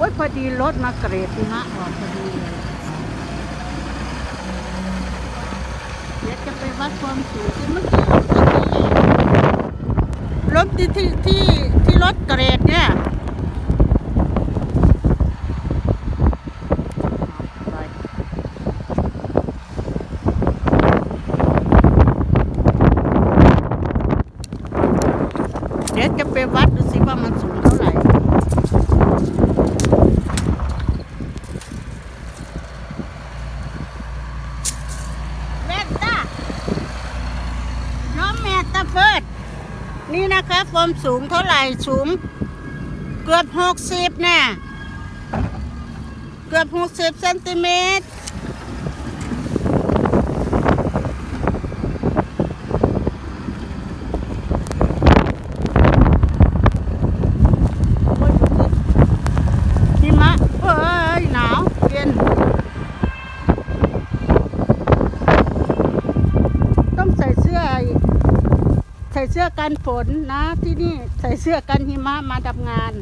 อ้ยพอดีรถมาเกรดหิมะออกพอดีเลยเดี๋ยวจะไปวัดความสูงเมื่อกี้รถที่ที่ที่ที่รถเกรดเนี่ยเดี๋ยวจะไปวัดดูสิว่ามันสูงเท่าไหร่ แม่ตาน้องแม่ตา เฟิดนี่นะคะความสูงเท่าไหร่สูง เกือบหกสิบน่ะเกือบหกสิบเซนติเมตรโอ้ยดูสิหิมะเอ้ยหนาวเย็น ต้องใส่เสื้อ ใส่เสื้อกันฝนนะที่นี่ใส่เสื้อกันหิมะมาทำงาน